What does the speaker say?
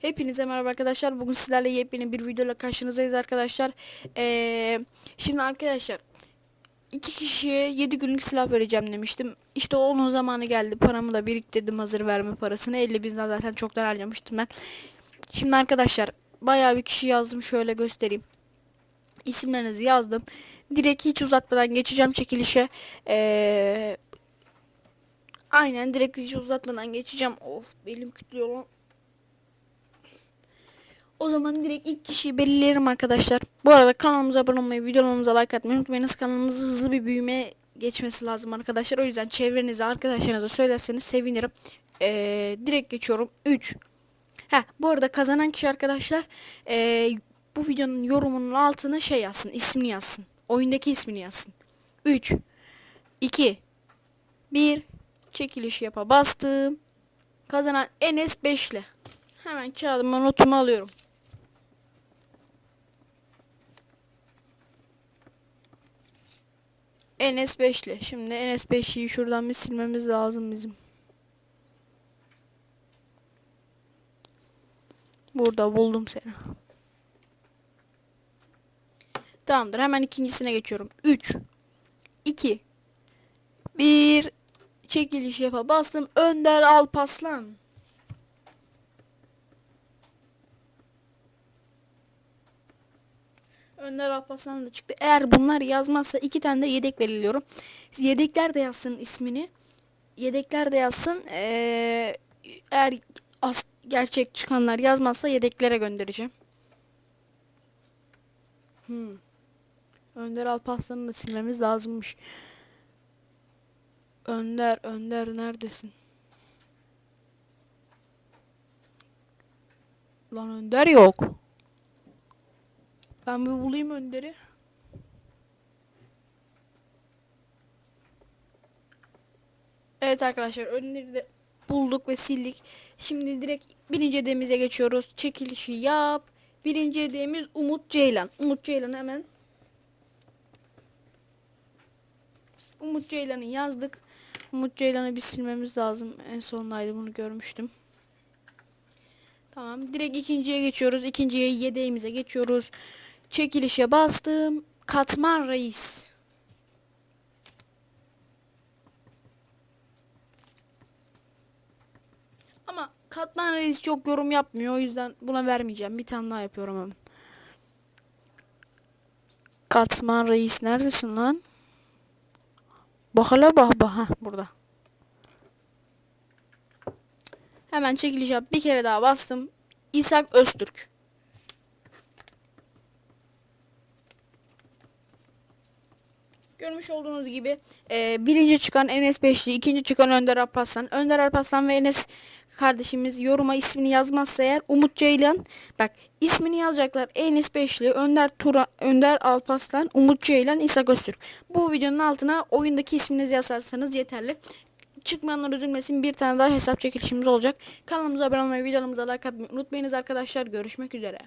Hepinize merhaba arkadaşlar. Bugün sizlerle yepyeni bir videoyla karşınızdayız arkadaşlar. Ee, şimdi arkadaşlar iki kişiye 7 günlük silah vereceğim demiştim. İşte onun zamanı geldi. Paramı da biriktirdim hazır verme parasını. 50 binden zaten çoktan harcamıştım ben. Şimdi arkadaşlar bayağı bir kişi yazdım. Şöyle göstereyim. İsimlerinizi yazdım. Direkt hiç uzatmadan geçeceğim çekilişe. Ee, aynen direkt hiç uzatmadan geçeceğim. Of belim kütlüyor lan. O zaman direkt ilk kişiyi belirleyelim arkadaşlar. Bu arada kanalımıza abone olmayı, videolarımıza like atmayı unutmayınız. Kanalımızın hızlı bir büyüme geçmesi lazım arkadaşlar. O yüzden çevrenize, arkadaşlarınıza söylerseniz sevinirim. Ee, direkt geçiyorum. 3. Ha, bu arada kazanan kişi arkadaşlar ee, bu videonun yorumunun altına şey yazsın, ismini yazsın. Oyundaki ismini yazsın. 3 2 1 çekiliş yapa bastım. Kazanan Enes 5'le. Hemen kağıdıma notumu alıyorum. Enes 5'li. Şimdi Enes 5'liyi şuradan bir silmemiz lazım bizim. Burada buldum seni. Tamamdır. Hemen ikincisine geçiyorum. 3 2 1 çekiliş yapa bastım. Önder Alpaslan. Önder Alparslan da çıktı. Eğer bunlar yazmazsa iki tane de yedek veriliyorum. Yedekler de yazsın ismini. Yedekler de yazsın. Ee, eğer as gerçek çıkanlar yazmazsa yedeklere göndereceğim. Hmm. Önder Alparslan'ı da silmemiz lazımmış. Önder, Önder neredesin? Lan Önder yok. Ben bir bulayım Önder'i. Evet arkadaşlar Önder'i de bulduk ve sildik. Şimdi direkt birinci hediyemize geçiyoruz. Çekilişi yap. Birinci hediyemiz Umut Ceylan. Umut Ceylan hemen. Umut Ceylan'ı yazdık. Umut Ceylan'ı bir silmemiz lazım. En sondaydı bunu görmüştüm. Tamam. Direkt ikinciye geçiyoruz. İkinciye yedeğimize geçiyoruz. Çekilişe bastım. Katman Reis. Ama Katman Reis çok yorum yapmıyor. O yüzden buna vermeyeceğim. Bir tane daha yapıyorum. Katman Reis neredesin lan? Bak hele bak bak. Heh, burada. Hemen çekiliş yap. Bir kere daha bastım. İshak Öztürk. Görmüş olduğunuz gibi e, birinci çıkan Enes Beşli, ikinci çıkan Önder Alparslan. Önder Alparslan ve Enes kardeşimiz yoruma ismini yazmazsa eğer Umut Ceylan bak ismini yazacaklar Enes Beşli, Önder Tura, Önder Alparslan, Umut Ceylan, İsa Öztürk. Bu videonun altına oyundaki isminizi yazarsanız yeterli. Çıkmayanlar üzülmesin bir tane daha hesap çekilişimiz olacak. Kanalımıza abone olmayı, videolarımıza like atmayı unutmayınız arkadaşlar. Görüşmek üzere.